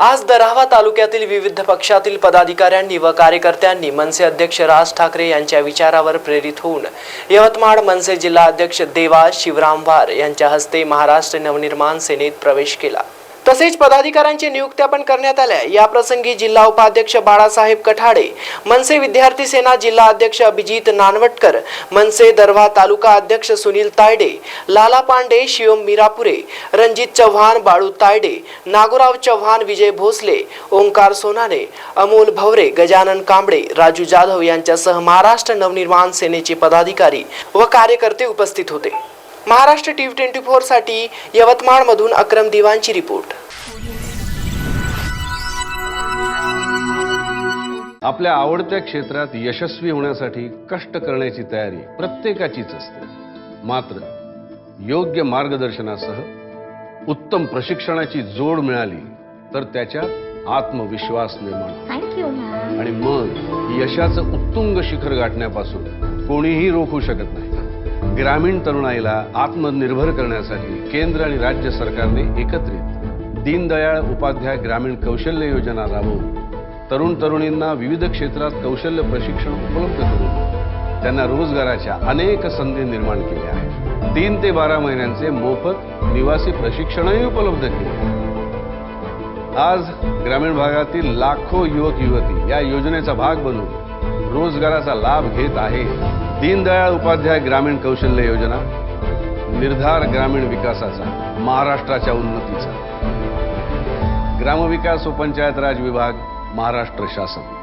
आज दरावा तालुक्यातील विविध पक्षातील पदाधिकाऱ्यांनी व कार्यकर्त्यांनी मनसे अध्यक्ष राज ठाकरे यांच्या विचारावर प्रेरित होऊन यवतमाळ मनसे जिल्हा अध्यक्ष देवा शिवराम वार यांच्या हस्ते महाराष्ट्र नवनिर्माण सेनेत प्रवेश केला. तसेच पदाधिकाऱ्यांची नियुक्त्या पण करण्यात आल्या. याप्रसंगी जिल्हा उपाध्यक्ष बाळासाहेब कठाडे मनसे विद्यार्थी सेना जिल्हा अध्यक्ष अभिजित नानवटकर मनसे दरवा तालुका अध्यक्ष सुनील तायडे लाला पांडे शिवम मिरापुरे रणजित चव्हाण बाळू तायडे नागोराव चव्हाण विजय भोसले ओंकार सोनाने अमोल भवरे गजानन कांबळे राजू जाधव यांच्यासह महाराष्ट्र नवनिर्माण सेनेचे पदाधिकारी व कार्यकर्ते उपस्थित होते. महाराष्ट्र टीव्ही ट्वेंटी फोरसाठी यवतमाळमधून अक्रम दिवाणची रिपोर्ट. आपल्या आवडत्या क्षेत्रात यशस्वी होण्यासाठी कष्ट करण्याची तयारी प्रत्येकाचीच असते. मात्र योग्य मार्गदर्शनासह उत्तम प्रशिक्षणाची जोड मिळाली तर त्याच्यात आत्मविश्वास निर्माण होतो. थँक्यू मॅम आणि मग यशाचं उत्तुंग शिखर गाठण्यापासून कोणीही रोखू शकत नाही. ग्रामीण तरुणाईला आत्मनिर्भर करण्यासाठी केंद्र आणि राज्य सरकारने एकत्रित दीनदयाळ उपाध्याय ग्रामीण कौशल्य योजना राबवून तरुण तरुणींना विविध क्षेत्रात कौशल्य प्रशिक्षण उपलब्ध करून त्यांना रोजगाराच्या अनेक संधी निर्माण केल्या आहेत. तीन ते बारा महिन्यांचे मोफत निवासी प्रशिक्षणही उपलब्ध केले आज ग्रामीण भागातील लाखो युवक युवती या योजनेचा भाग बनून रोजगाराचा लाभ घेत आहे दीनदयाळ उपाध्याय ग्रामीण कौशल्य योजना निर्धार ग्रामीण विकासाचा महाराष्ट्राच्या उन्नतीचा. ग्रामविकास व पंचायत राज विभाग महाराष्ट्र शासन.